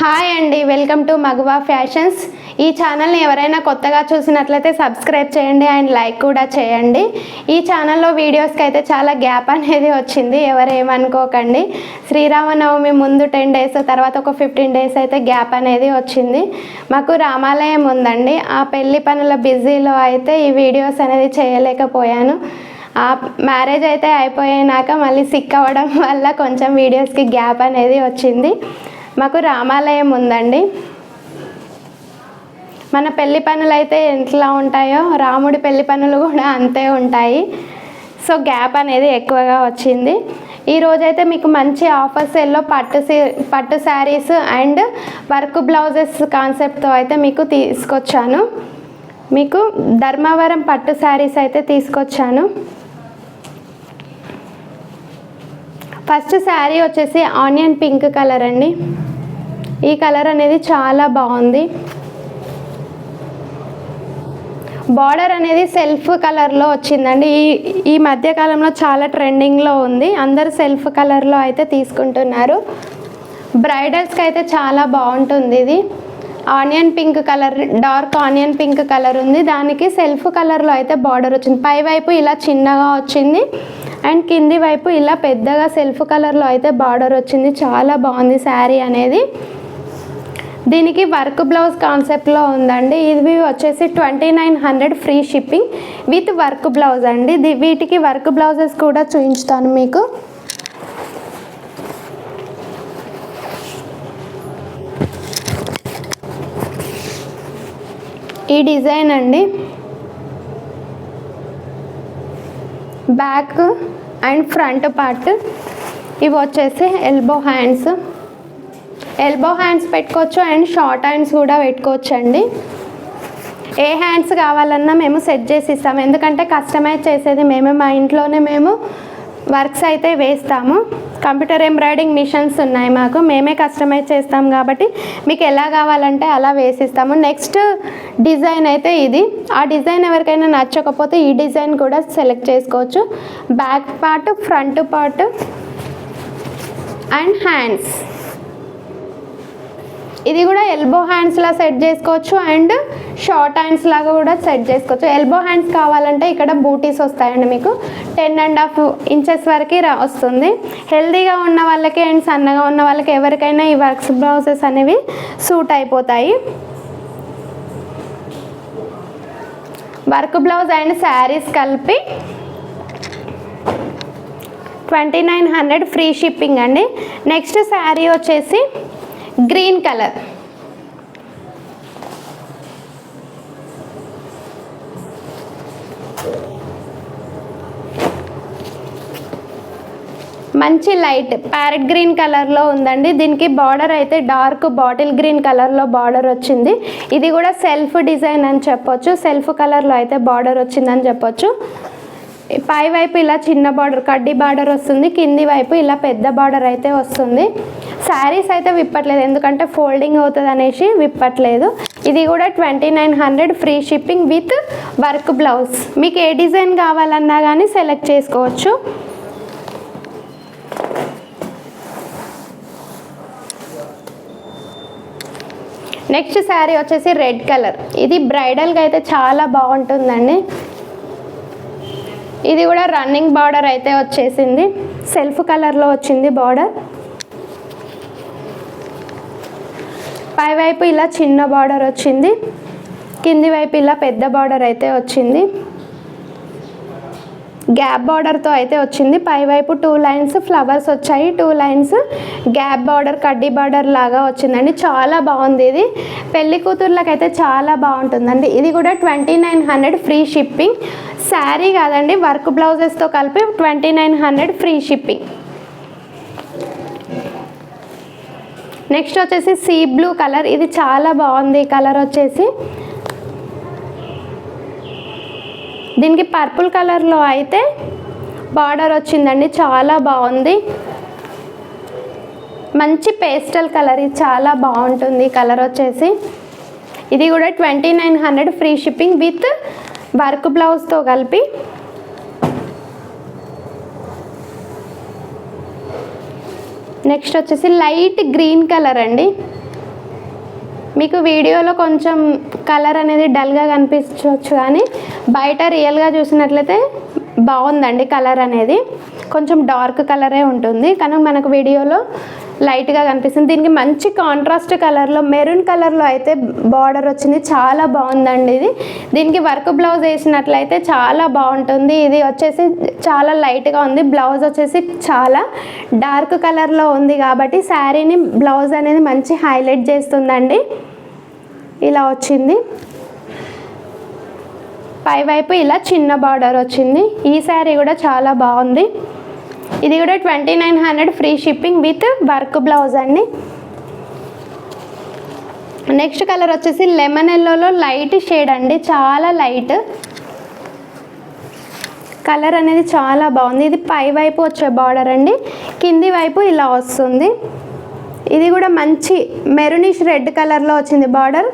Hi అండి welcome to మగువా fashions. ఈ ఛానల్ని ఎవరైనా కొత్తగా చూసినట్లయితే సబ్స్క్రైబ్ చేయండి అండ్ లైక్ కూడా చేయండి. ఈ ఛానల్లో వీడియోస్కి అయితే చాలా గ్యాప్ అనేది వచ్చింది ఎవరేమనుకోకండి. శ్రీరామనవమి ముందు టెన్ డేస్ తర్వాత ఒక ఫిఫ్టీన్ డేస్ అయితే గ్యాప్ అనేది వచ్చింది. మాకు రామాలయం ఉందండి ఆ పెళ్ళి పనుల బిజీలో అయితే ఈ వీడియోస్ అనేది చేయలేకపోయాను. ఆ మ్యారేజ్ అయితే అయిపోయినాక మళ్ళీ సిక్ అవ్వడం వల్ల కొంచెం వీడియోస్కి గ్యాప్ అనేది వచ్చింది. మాకు రామాలయం ఉందండి. మన పెళ్ళి పనులు అయితే ఎట్లా ఉంటాయో రాముడి పెళ్ళి పనులు కూడా అంతే ఉంటాయి. సో గ్యాప్ అనేది ఎక్కువగా వచ్చింది. ఈ రోజైతే మీకు మంచి ఆఫర్ సేల్లో పట్టు సీ పట్టు శారీస్ అండ్ వర్క్ బ్లౌజెస్ కాన్సెప్ట్తో అయితే మీకు తీసుకొచ్చాను. మీకు ధర్మవరం పట్టు శారీస్ అయితే తీసుకొచ్చాను. ఫస్ట్ శారీ వచ్చేసి ఆనియన్ పింక్ కలర్ అండి. ఈ కలర్ అనేది చాలా బాగుంది. బార్డర్ అనేది సెల్ఫ్ కలర్లో వచ్చిందండి. ఈ ఈ మధ్యకాలంలో చాలా ట్రెండింగ్లో ఉంది. అందరు సెల్ఫ్ కలర్లో అయితే తీసుకుంటున్నారు. బ్రైడల్స్కి అయితే చాలా బాగుంటుంది ఇది. Onion pink colour dark onion pink colour ఉంది. దానికి సెల్ఫ్ కలర్లో అయితే బార్డర్ వచ్చింది. పై వైపు ఇలా చిన్నగా వచ్చింది. అండ్ కింది వైపు ఇలా పెద్దగా సెల్ఫ్ కలర్లో అయితే బార్డర్ వచ్చింది. చాలా బాగుంది శారీ అనేది. దీనికి వర్క్ బ్లౌజ్ కాన్సెప్ట్లో ఉందండి. ఇవి వచ్చేసి twenty nine hundred free shipping with work blouse అండి. వీటికి వర్క్ బ్లౌజెస్ కూడా చూపించుతాను మీకు. ఈ డిజైన్ అండి. Back and front part. ఇవి వచ్చేసి ఎల్బో హ్యాండ్స్ ఎల్బో హ్యాండ్స్ పెట్టుకోవచ్చు అండ్ షార్ట్ హ్యాండ్స్ కూడా పెట్టుకోవచ్చు అండి ఏ హ్యాండ్స్ కావాలన్నా మేము సెట్ చేసి ఇస్తాము ఎందుకంటే కస్టమైజ్ చేసేది మేమే మా ఇంట్లోనే మేము వర్క్స్ అయితే వేస్తాము. కంప్యూటర్ ఎంబ్రాయిడింగ్ మిషన్స్ ఉన్నాయి మాకు. మేమే కస్టమైజ్ చేస్తాం కాబట్టి మీకు ఎలా కావాలంటే అలా వేసిస్తాము. నెక్స్ట్ డిజైన్ అయితే ఇది. ఆ డిజైన్ ఎవరికైనా నచ్చకపోతే ఈ డిజైన్ కూడా సెలెక్ట్ చేసుకోవచ్చు. Back part front part and hands. ఇది కూడా ఎల్బో హ్యాండ్స్లా సెట్ చేసుకోవచ్చు అండ్ షార్ట్ హ్యాండ్స్ లాగా కూడా సెట్ చేసుకోవచ్చు. ఎల్బో హ్యాండ్స్ కావాలంటే ఇక్కడ బూటీస్ వస్తాయండి మీకు. టెన్ అండ్ హాఫ్ ఇంచెస్ వరకు వస్తుంది. హెల్దీగా ఉన్న వాళ్ళకి అండ్ సన్నగా ఉన్న వాళ్ళకి ఎవరికైనా ఈ వర్క్స్ బ్లౌజెస్ అనేవి సూట్ అయిపోతాయి. వర్క్ బ్లౌజ్ అండ్ శారీస్ కలిపి twenty nine hundred free shipping అండి. నెక్స్ట్ శారీ వచ్చేసి గ్రీన్ కలర్ మంచి లైట్ ప్యారెట్ గ్రీన్ కలర్లో ఉందండి. దీనికి బార్డర్ అయితే డార్క్ బాటిల్ గ్రీన్ కలర్లో బార్డర్ వచ్చింది. ఇది కూడా సెల్ఫ్ డిజైన్ అని చెప్పొచ్చు. సెల్ఫ్ కలర్లో అయితే బార్డర్ వచ్చిందని చెప్పొచ్చు. పై వైపు ఇలా చిన్న బార్డర్ కడ్డీ బార్డర్ వస్తుంది కింది వైపు ఇలా పెద్ద బార్డర్ అయితే వస్తుంది. శారీస్ అయితే విప్పట్లేదు ఎందుకంటే ఫోల్డింగ్ అవుతుంది అనేసి విప్పట్లేదు. ఇది కూడా twenty nine hundred free shipping with work blouse. మీకు ఏ డిజైన్ కావాలన్నా కానీ సెలెక్ట్ చేసుకోవచ్చు. నెక్స్ట్ శారీ వచ్చేసి రెడ్ కలర్. ఇది బ్రైడల్గా అయితే చాలా బాగుంటుందండి. ఇది కూడా రన్నింగ్ బార్డర్ అయితే వచ్చేసింది. సెల్ఫ్ కలర్లో వచ్చింది బార్డర్ పై వైపు ఇలా చిన్న బార్డర్ వచ్చింది. కింది వైపు ఇలా పెద్ద బార్డర్ అయితే వచ్చింది. గ్యాప్ బార్డర్తో అయితే వచ్చింది. పై వైపు టూ లైన్స్ ఫ్లవర్స్ వచ్చాయి. టూ లైన్స్ గ్యాప్ బార్డర్ కడ్డీ బార్డర్ లాగా వచ్చిందండి. చాలా బాగుంది ఇది. పెళ్ళి కూతుర్లకైతే అయితే చాలా బాగుంటుందండి. ఇది కూడా twenty nine hundred free shipping. Sari కాదండి వర్క్ బ్లౌజెస్తో కలిపి twenty nine hundred free shipping. Next వచ్చేసి సీ బ్లూ కలర్. ఇది చాలా బాగుంది కలర్ వచ్చేసి. దీనికి పర్పుల్ కలర్లో అయితే బార్డర్ వచ్చిందండి చాలా బాగుంది. మంచి పేస్టల్ కలర్ ఇది చాలా బాగుంటుంది కలర్ వచ్చేసి. ఇది కూడా twenty nine hundred free shipping with work బ్లౌజ్తో కలిపి. నెక్స్ట్ వచ్చేసి లైట్ గ్రీన్ కలర్ అండి. మీకు వీడియోలో కొంచెం కలర్ అనేది డల్గా కనిపించవచ్చు కానీ బయట రియల్గా చూసినట్లయితే బాగుందండి కలర్ అనేది. కొంచెం డార్క్ కలరే ఉంటుంది కానీ మనకు వీడియోలో లైట్గా కనిపిస్తుంది. దీనికి మంచి కాంట్రాస్ట్ కలర్లో మెరూన్ కలర్లో అయితే బార్డర్ వచ్చింది. చాలా బాగుందండి ఇది. దీనికి వర్క్ బ్లౌజ్ వేసినట్లయితే చాలా బాగుంటుంది. ఇది వచ్చేసి చాలా లైట్గా ఉంది. బ్లౌజ్ వచ్చేసి చాలా డార్క్ కలర్లో ఉంది కాబట్టి శారీని బ్లౌజ్ అనేది మంచి హైలైట్ చేస్తుందండి. ఇలా వచ్చింది. పై వైపు ఇలా చిన్న బార్డర్ వచ్చింది. ఈ శారీ కూడా చాలా బాగుంది. ఇది కూడా twenty nine hundred free shipping with work blouse అండి. నెక్స్ట్ కలర్ వచ్చేసి లెమన్ ఎల్లోలో లైట్ షేడ్ అండి. చాలా లైట్. కలర్ అనేది చాలా బాగుంది. ఇది పై వైపు వచ్చే బార్డర్ అండి. కింది వైపు ఇలా వస్తుంది. ఇది కూడా మంచి మెరూనిష్ రెడ్ కలర్లో వచ్చింది బార్డర్.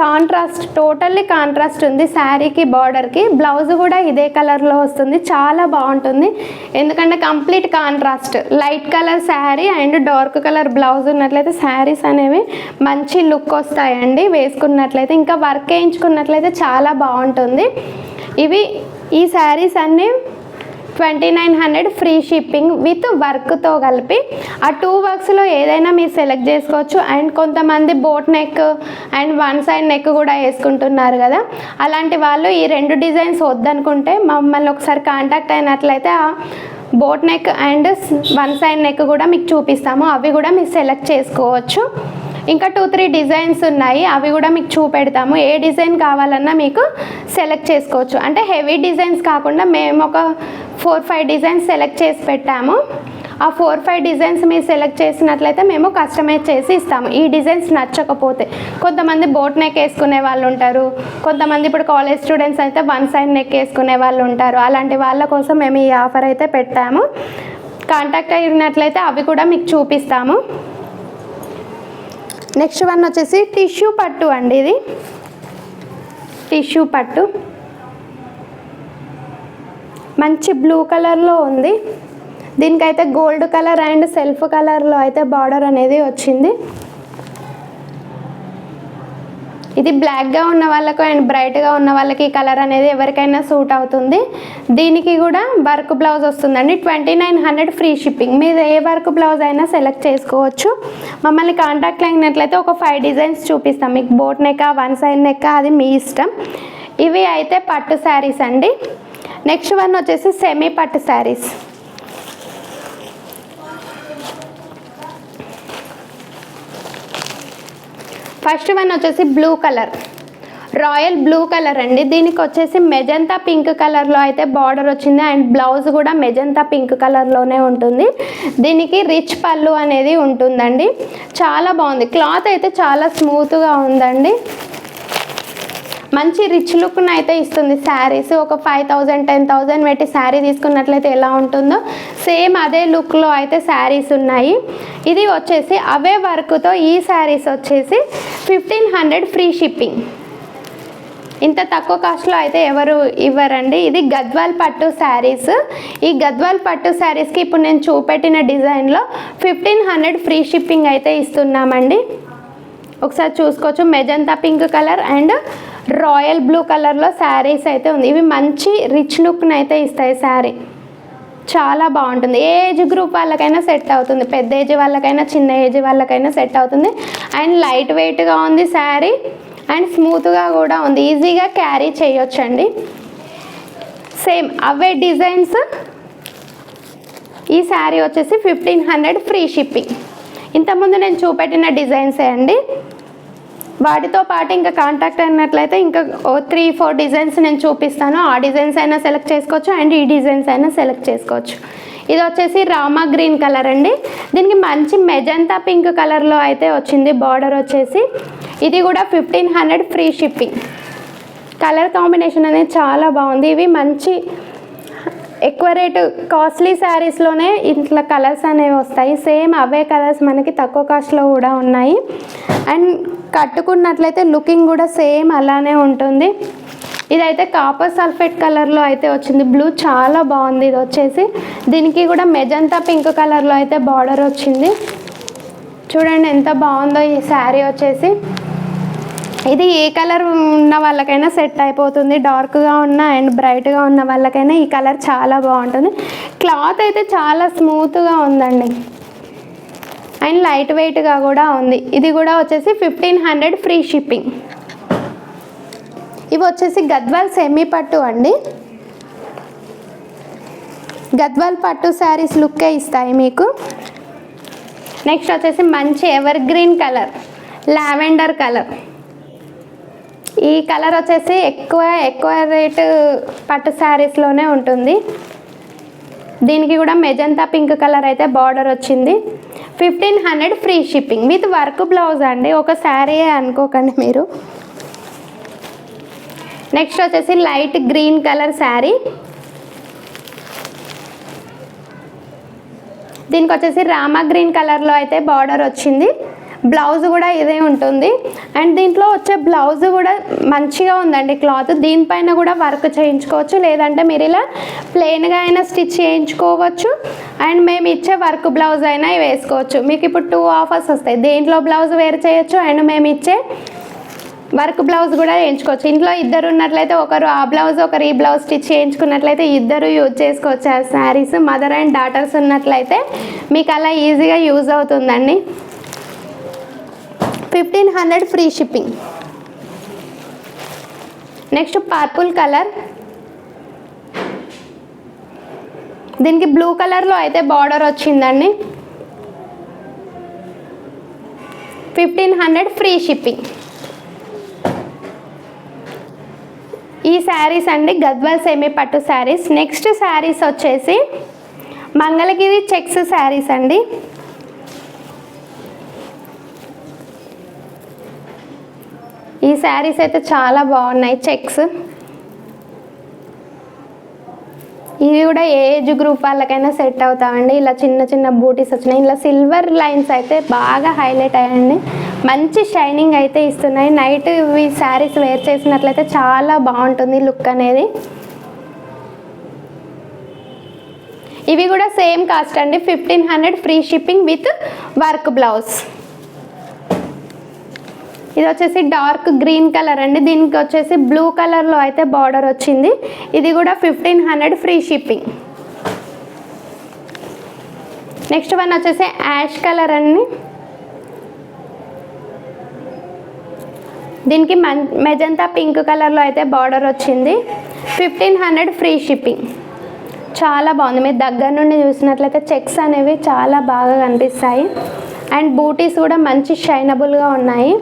కాంట్రాస్ట్ టోటల్లీ కాంట్రాస్ట్ ఉంది శారీకి బార్డర్కి. బ్లౌజ్ కూడా ఇదే కలర్లో వస్తుంది. చాలా బాగుంటుంది. ఎందుకంటే complete contrast. Light colour sari and dark colour blouse ఉన్నట్లయితే శారీస్ అనేవి మంచి లుక్ వస్తాయండి. వేసుకున్నట్లయితే ఇంకా వర్క్ వేయించుకున్నట్లయితే చాలా బాగుంటుంది. ఇవి ఈ శారీస్ అన్నీ twenty nine hundred free shipping with వర్క్తో కలిపి ఆ టూ వర్క్స్లో ఏదైనా మీరు సెలెక్ట్ చేసుకోవచ్చు. అండ్ కొంతమంది boat neck and one side neck కూడా వేసుకుంటున్నారు కదా. అలాంటి వాళ్ళు ఈ రెండు డిజైన్స్ వద్దనుకుంటే మమ్మల్ని ఒకసారి కాంటాక్ట్ అయినట్లయితే ఆ boat neck and one side neck కూడా మీకు చూపిస్తాము. అవి కూడా మీరు సెలెక్ట్ చేసుకోవచ్చు. ఇంకా టూ త్రీ డిజైన్స్ ఉన్నాయి. అవి కూడా మీకు చూపెడతాము. ఏ డిజైన్ కావాలన్నా మీకు సెలెక్ట్ చేసుకోవచ్చు. అంటే హెవీ డిజైన్స్ కాకుండా మేము ఒక ఫోర్ ఫైవ్ డిజైన్స్ సెలెక్ట్ చేసి పెట్టాము. ఆ ఫోర్ ఫైవ్ డిజైన్స్ మీరు సెలెక్ట్ చేసినట్లయితే మేము కస్టమైజ్ చేసి ఇస్తాము. ఈ డిజైన్స్ నచ్చకపోతే కొంతమంది బోట్ నెక్ వేసుకునే వాళ్ళు ఉంటారు. కొంతమంది ఇప్పుడు కాలేజ్ స్టూడెంట్స్ అయితే వన్ సైడ్ నెక్ వేసుకునే వాళ్ళు ఉంటారు. అలాంటి వాళ్ళ కోసం మేము ఈ ఆఫర్ అయితే పెట్టాము. కాంటాక్ట్ అయినట్లయితే అవి కూడా మీకు చూపిస్తాము. నెక్స్ట్ వన్ వచ్చేసి టిష్యూ పట్టు అండి ఇది. టిష్యూ పట్టు. మంచి బ్లూ కలర్లో ఉంది. దీనికైతే గోల్డ్ కలర్ అండ్ సెల్ఫ్ కలర్లో అయితే బార్డర్ అనేది వచ్చింది. ఇది బ్లాక్గా ఉన్న వాళ్ళకు అండ్ బ్రైట్గా ఉన్న వాళ్ళకి ఈ కలర్ అనేది ఎవరికైనా సూట్ అవుతుంది. దీనికి కూడా వర్క్ బ్లౌజ్ వస్తుందండి. Twenty nine hundred free shipping మీరు ఏ వర్క్ బ్లౌజ్ అయినా సెలెక్ట్ చేసుకోవచ్చు. మమ్మల్ని కాంటాక్ట్ అయినట్లయితే ఒక ఫైవ్ డిజైన్స్ చూపిస్తాం. మీకు boat neck one side neck అది మీ ఇష్టం. ఇవి అయితే పట్టు శారీస్ అండి. నెక్స్ట్ వన్ వచ్చేసి సెమీ పట్టు శారీస్ ఫస్ట్ వన్ వచ్చేసి blue colour royal blue colour అండి. దీనికి వచ్చేసి మెజంతా పింక్ కలర్లో అయితే బార్డర్ వచ్చింది. అండ్ బ్లౌజ్ కూడా మెజంతా పింక్ కలర్లోనే ఉంటుంది. దీనికి రిచ్ పళ్ళు అనేది ఉంటుందండి. చాలా బాగుంది. క్లాత్ అయితే చాలా స్మూత్గా ఉందండి. మంచి రిచ్ లుక్ను అయితే ఇస్తుంది. శారీస్ ఒక ఫైవ్ థౌజండ్ టెన్ థౌజండ్ పెట్టి శారీ తీసుకున్నట్లయితే ఎలా ఉంటుందో సేమ్ అదే లుక్లో అయితే శారీస్ ఉన్నాయి. ఇది వచ్చేసి అవే వర్క్తో ఈ శారీస్ వచ్చేసి ఫిఫ్టీన్ హండ్రెడ్ ఫ్రీ షిప్పింగ్ ఇంత తక్కువ కాస్ట్లో అయితే ఎవరు ఇవ్వరండి? ఇది గద్వాల్ పట్టు శారీస్ ఈ గద్వాల్ పట్టు శారీస్కి ఇప్పుడు నేను చూపెట్టిన డిజైన్లో ఫిఫ్టీన్ హండ్రెడ్ ఫ్రీ షిప్పింగ్ అయితే ఇస్తున్నామండి. ఒకసారి చూసుకోవచ్చు. Magenta pink colour and royal blue కలర్లో శారీస్ అయితే ఉంది. ఇవి మంచి రిచ్ లుక్ని అయితే ఇస్తాయి శారీ. చాలా బాగుంటుంది. ఏ ఏజ్ గ్రూప్ వాళ్ళకైనా సెట్ అవుతుంది. పెద్ద ఏజ్ వాళ్ళకైనా చిన్న ఏజ్ వాళ్ళకైనా సెట్ అవుతుంది. అండ్ లైట్ వెయిట్గా ఉంది శారీ. అండ్ స్మూత్గా కూడా ఉంది. ఈజీగా క్యారీ చేయొచ్చండి. సేమ్ అవే డిజైన్స్. ఈ శారీ వచ్చేసి ఫిఫ్టీన్ హండ్రెడ్ ఫ్రీ షిప్పింగ్. ఇంతకుముందు నేను చూపెట్టిన డిజైన్సే అండి. వాటితో పాటు ఇంకా కాంటాక్ట్ అయినట్లయితే ఇంకా ఓ త్రీ ఫోర్ డిజైన్స్ నేను చూపిస్తాను. ఆ డిజైన్స్ అయినా సెలెక్ట్ చేసుకోవచ్చు అండ్ ఈ డిజైన్స్ అయినా సెలెక్ట్ చేసుకోవచ్చు. ఇది వచ్చేసి రామా గ్రీన్ కలర్ అండి. దీనికి మంచి మెజంతా పింక్ కలర్లో అయితే వచ్చింది. బార్డర్ వచ్చేసి ఇది కూడా fifteen hundred free shipping colour combination అనేది చాలా బాగుంది. ఇవి మంచి ఎక్కువ రేటు కాస్ట్లీ శారీస్లోనే ఇట్లా కలర్స్ అనేవి వస్తాయి. సేమ్ అవే కలర్స్ మనకి తక్కువ కాస్ట్లో కూడా ఉన్నాయి. అండ్ కట్టుకున్నట్లయితే లుకింగ్ కూడా సేమ్ అలానే ఉంటుంది. ఇదైతే కాపర్ సల్ఫేట్ కలర్లో అయితే వచ్చింది. బ్లూ చాలా బాగుంది ఇది వచ్చేసి. దీనికి కూడా మెజంతా పింక్ కలర్లో అయితే బార్డర్ వచ్చింది. చూడండి ఎంత బాగుందో ఈ శారీ వచ్చేసి. ఇది ఏ కలర్ ఉన్న వాళ్ళకైనా సెట్ అయిపోతుంది. డార్క్గా ఉన్న అండ్ బ్రైట్గా ఉన్న వాళ్ళకైనా ఈ కలర్ చాలా బాగుంటుంది. క్లాత్ అయితే చాలా స్మూత్గా ఉందండి. అండ్ లైట్ వెయిట్గా కూడా ఉంది. ఇది కూడా వచ్చేసి ఫిఫ్టీన్ హండ్రెడ్ ఫ్రీ షిప్పింగ్. ఇవి వచ్చేసి గద్వాల్ సెమీ పట్టు అండి. గద్వాల్ పట్టు శారీస్ లుక్కే ఇస్తాయి మీకు. నెక్స్ట్ వచ్చేసి మంచి evergreen colour lavender colour. ఈ కలర్ వచ్చేసి ఎక్కువ ఎక్కువ రేటు పట్టు శారీస్లోనే ఉంటుంది. దీనికి కూడా మెజంతా పింక్ కలర్ అయితే బార్డర్ వచ్చింది. Fifteen hundred free shipping. With work blouse అండి ఒక శారీ అనుకోకండి మీరు. నెక్స్ట్ వచ్చేసి లైట్ గ్రీన్ కలర్ శారీ. దీనికి వచ్చేసి రామా గ్రీన్ కలర్లో అయితే బార్డర్ వచ్చింది. బ్లౌజ్ కూడా ఇదే ఉంటుంది. అండ్ దీంట్లో వచ్చే బ్లౌజ్ కూడా మంచిగా ఉందండి క్లాత్. దీనిపైన కూడా వర్క్ చేయించుకోవచ్చు. లేదంటే మీరు ఇలా ప్లెయిన్గా అయినా స్టిచ్ చేయించుకోవచ్చు. అండ్ మేము ఇచ్చే వర్క్ బ్లౌజ్ అయినా వేసుకోవచ్చు. మీకు ఇప్పుడు టూ ఆఫర్స్ వస్తాయి. దేంట్లో బ్లౌజ్ వేరు చేయొచ్చు? అండ్ మేము ఇచ్చే వర్క్ బ్లౌజ్ కూడా వేయించుకోవచ్చు. ఇంట్లో ఇద్దరు ఉన్నట్లయితే ఒకరు ఆ బ్లౌజ్ ఒకరు ఈ బ్లౌజ్ స్టిచ్ చేయించుకున్నట్లయితే ఇద్దరు యూజ్ చేసుకోవచ్చు ఆ శారీస్. మదర్ అండ్ డాటర్స్ ఉన్నట్లయితే మీకు అలా ఈజీగా యూజ్ అవుతుందండి. Fifteen hundred free shipping next purple colour దీనికి బ్లూ కలర్లో అయితే బార్డర్ వచ్చిందండి. ఫిఫ్టీన్ హండ్రెడ్ ఫ్రీ షిప్పింగ్ ఈ శారీస్ అండి గద్వాల్ సేమీ పట్టు శారీస్ నెక్స్ట్ శారీస్ వచ్చేసి మంగళగిరి చెక్స్ శారీస్ అండి. శారీస్ అయితే చాలా బాగున్నాయి చెక్స్. ఇవి కూడా ఏ ఏజ్ గ్రూప్ వాళ్ళకైనా సెట్ అవుతామండి ఇలా చిన్న చిన్న బూటీస్ వచ్చినాయి. ఇలా సిల్వర్ లైన్స్ అయితే బాగా హైలైట్ అయ్యండి మంచి షైనింగ్ అయితే ఇస్తున్నాయి. నైట్ ఇవి శారీస్ వేర్ చేసినట్లయితే చాలా బాగుంటుంది లుక్ అనేది. ఇవి కూడా సేమ్ కాస్ట్ అండి. Fifteen hundred free shipping with work blouse. ఇది వచ్చేసి డార్క్ గ్రీన్ కలర్ అండి. దీనికి వచ్చేసి బ్లూ కలర్లో అయితే బార్డర్ వచ్చింది. ఇది కూడా fifteen hundred free shipping. Next one వచ్చేసి యాష్ కలర్ అండి. దీనికి మెజంతా పింక్ కలర్లో అయితే బార్డర్ వచ్చింది. Fifteen hundred free shipping. చాలా బాగుంది. మీరు దగ్గర నుండి చూసినట్లయితే చెక్స్ అనేవి చాలా బాగా కనిపిస్తాయి. అండ్ బూటీస్ కూడా మంచి షైనబుల్గా ఉన్నాయి.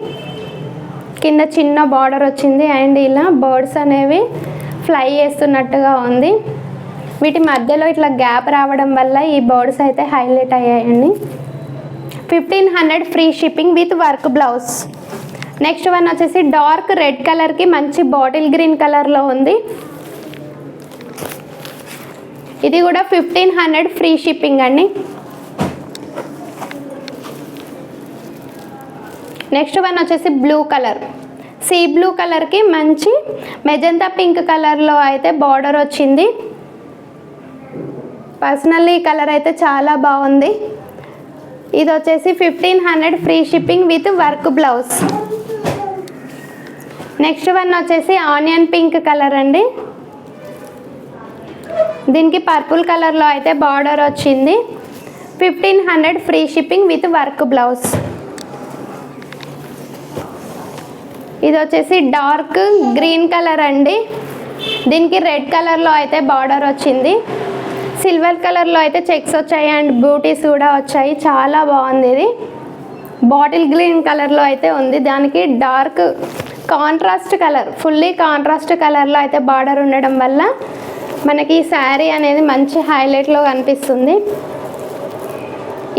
కింద చిన్న బార్డర్ వచ్చింది అండ్ ఇలా బర్డ్స్ అనేవి ఫ్లై చేస్తున్నట్టుగా ఉంది. వీటి మధ్యలో ఇట్లా గ్యాప్ రావడం వల్ల ఈ బర్డ్స్ అయితే హైలైట్ అయ్యాయండి. Fifteen hundred free shipping with work blouse next one వచ్చేసి డార్క్ రెడ్ కలర్కి మంచి బాటిల్ గ్రీన్ కలర్లో ఉంది. ఇది కూడా ఫిఫ్టీన్ హండ్రెడ్ ఫ్రీ షిప్పింగ్ అండి. నెక్స్ట్ వన్ వచ్చేసి బ్లూ కలర్. సీ బ్లూ కలర్కి మంచి మెజంతా పింక్ కలర్లో అయితే బార్డర్ వచ్చింది. పర్సనల్లీ ఈ కలర్ అయితే చాలా బాగుంది. ఇది వచ్చేసి fifteen hundred free shipping with work blouse next one వచ్చేసి ఆనియన్ పింక్ కలర్ అండి. దీనికి పర్పుల్ కలర్లో అయితే బార్డర్ వచ్చింది. Fifteen hundred free shipping with work blouse ఇది వచ్చేసి డార్క్ గ్రీన్ కలర్ అండి. దీనికి రెడ్ కలర్లో అయితే బార్డర్ వచ్చింది. సిల్వర్ కలర్లో అయితే చెక్స్ వచ్చాయి అండ్ బూటీస్ కూడా వచ్చాయి. చాలా బాగుంది ఇది. బాటిల్ గ్రీన్ కలర్లో అయితే ఉంది. దానికి dark contrast colour fully contrast కలర్లో అయితే బార్డర్ ఉండడం వల్ల మనకి ఈ శారీ అనేది మంచి హైలైట్లో కనిపిస్తుంది.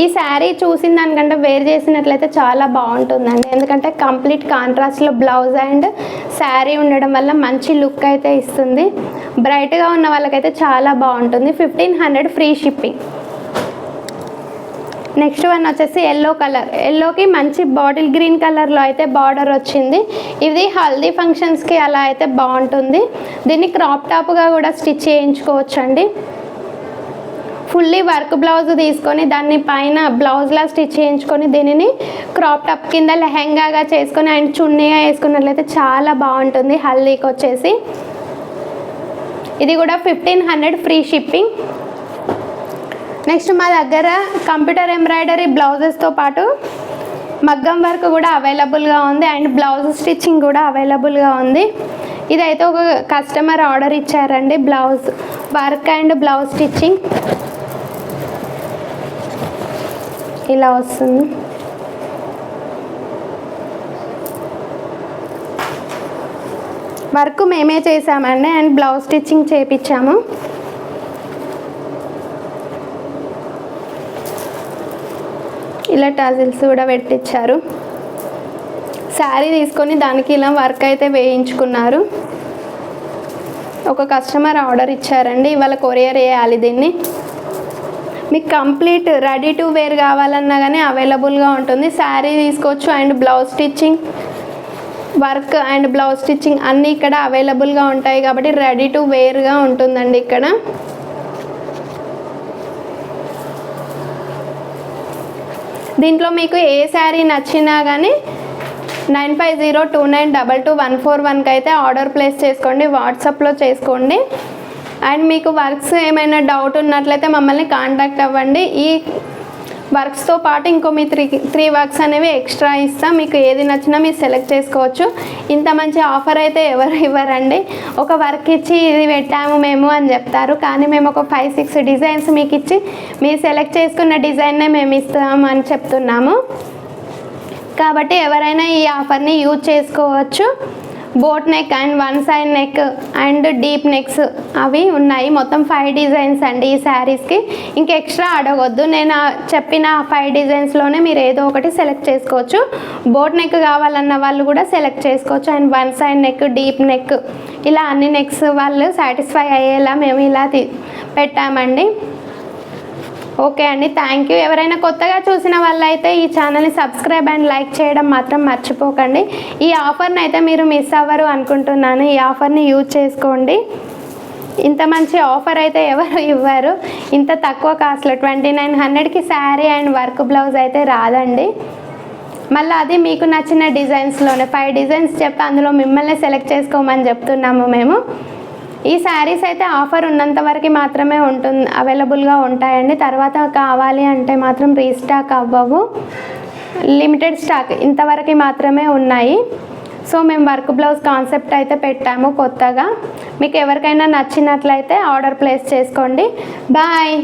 ఈ శారీ చూసిన దానికంటే వేర్ చేసినట్లయితే చాలా బాగుంటుందండి. ఎందుకంటే కంప్లీట్ కాంట్రాస్ట్లో బ్లౌజ్ అండ్ శారీ ఉండడం వల్ల మంచి లుక్ అయితే ఇస్తుంది. బ్రైట్గా ఉన్న వాళ్ళకైతే చాలా బాగుంటుంది. Fifteen hundred free shipping next one వచ్చేసి ఎల్లో కలర్ ఎల్లోకి మంచి బాటిల్ గ్రీన్ కలర్లో అయితే బార్డర్ వచ్చింది. ఇది హల్దీ ఫంక్షన్స్కి అలా అయితే బాగుంటుంది. దీన్ని క్రాప్ టాప్గా కూడా స్టిచ్ చేయించుకోవచ్చు అండి ఫుల్లీ వర్క్ బ్లౌజ్ తీసుకొని దాన్ని పైన బ్లౌజ్లా స్టిచ్ చేయించుకొని దీనిని క్రాప్ టాప్ కింద లెహెంగాగా చేసుకొని అండ్ చున్నీగా వేసుకున్నట్లయితే చాలా బాగుంటుంది. హల్దీకి వచ్చేసి ఇది కూడా fifteen hundred free shipping next మా దగ్గర కంప్యూటర్ ఎంబ్రాయిడరీ బ్లౌజెస్తో పాటు మగ్గం వర్క్ కూడా అవైలబుల్గా ఉంది. అండ్ బ్లౌజ్ స్టిచ్చింగ్ కూడా అవైలబుల్గా ఉంది. ఇదైతే ఒక కస్టమర్ ఆర్డర్ ఇచ్చారండి. Blouse work and blouse stitching ఇలా వస్తుంది. వర్క్ మేమే చేసామండి అండ్ బ్లౌజ్ స్టిచ్చింగ్ చేపించాము. ఇలా టాజిల్స్ కూడా పెట్టించారు శారీ తీసుకొని దానికి ఇలా వర్క్ అయితే వేయించుకున్నారు. ఒక కస్టమర్ ఆర్డర్ ఇచ్చారండి ఇవాళ కొరియర్ వేయాలి దీన్ని. మీకు కంప్లీట్ రెడీ టు వేర్ కావాలన్నా కానీ అవైలబుల్గా ఉంటుంది. శారీ తీసుకోవచ్చు and blouse stitching work and blouse stitching అన్నీ ఇక్కడ అవైలబుల్గా ఉంటాయి కాబట్టి రెడీ టు వేర్గా ఉంటుందండి ఇక్కడ. దీంట్లో మీకు ఏ శారీ నచ్చినా కానీ nine five zero two nine double two one four వన్కి అయితే ఆర్డర్ ప్లేస్ చేసుకోండి. వాట్సాప్లో చేసుకోండి. అండ్ మీకు వర్క్స్ ఏమైనా డౌట్ ఉన్నట్లయితే మమ్మల్ని కాంటాక్ట్ అవ్వండి. ఈ వర్క్స్తో పాటు ఇంకో మీ త్రీ త్రీ వర్క్స్ అనేవి ఎక్స్ట్రా ఇస్తాం. మీకు ఏది నచ్చినా మీరు సెలెక్ట్ చేసుకోవచ్చు. ఇంత మంచి ఆఫర్ అయితే ఎవరు ఇవ్వరండి. ఒక వర్క్ ఇచ్చి ఇది పెట్టాము మేము అని చెప్తారు. కానీ మేము ఒక ఫైవ్ సిక్స్ డిజైన్స్ మీకు ఇచ్చి మీరు సెలెక్ట్ చేసుకున్న డిజైన్నే మేము ఇస్తాము అని చెప్తున్నాము. కాబట్టి ఎవరైనా ఈ ఆఫర్ని యూజ్ చేసుకోవచ్చు. Boat neck and one side neck and deep necks అవి ఉన్నాయి. మొత్తం ఫైవ్ డిజైన్స్ అండి ఈ శారీస్కి ఇంకా ఎక్స్ట్రా అడగొద్దు. నేను చెప్పిన ఫైవ్ డిజైన్స్లోనే మీరు ఏదో ఒకటి సెలెక్ట్ చేసుకోవచ్చు. బోట్ నెక్ కావాలన్న వాళ్ళు కూడా సెలెక్ట్ చేసుకోవచ్చు. And one side neck deep neck ఇలా అన్ని నెక్స్ వాళ్ళు సాటిస్ఫై అయ్యేలా మేము ఇలా పెట్టామండి. ఓకే అండి థ్యాంక్ యూ ఎవరైనా కొత్తగా చూసిన వాళ్ళైతే ఈ ఛానల్ని సబ్స్క్రైబ్ అండ్ లైక్ చేయడం మాత్రం మర్చిపోకండి. ఈ ఆఫర్ని అయితే మీరు మిస్ అవ్వరు అనుకుంటున్నాను. ఈ ఆఫర్ని యూజ్ చేసుకోండి. ఇంత మంచి ఆఫర్ అయితే ఎవరు ఇవ్వరు. ఇంత తక్కువ కాస్ట్లో ట్వంటీ నైన్ హండ్రెడ్కి శారీ అండ్ వర్క్ బ్లౌజ్ అయితే రాదండి. మళ్ళీ అది మీకు నచ్చిన డిజైన్స్లోనే ఫైవ్ డిజైన్స్ చెప్పి అందులో మిమ్మల్ని సెలెక్ట్ చేసుకోమని చెప్తున్నాము మేము. ఈ శారీస్ అయితే ఆఫర్ ఉన్నంత వరకు మాత్రమే ఉంటుంది అవైలబుల్గా ఉంటాయండి. తర్వాత కావాలి అంటే మాత్రం రీస్టాక్ అవ్వవు. లిమిటెడ్ స్టాక్ ఇంతవరకు మాత్రమే ఉన్నాయి. సో మేము వర్క్ బ్లౌజ్ కాన్సెప్ట్ అయితే పెట్టాము కొత్తగా. మీకు ఎవరికైనా నచ్చినట్లయితే ఆర్డర్ ప్లేస్ చేసుకోండి. బాయ్!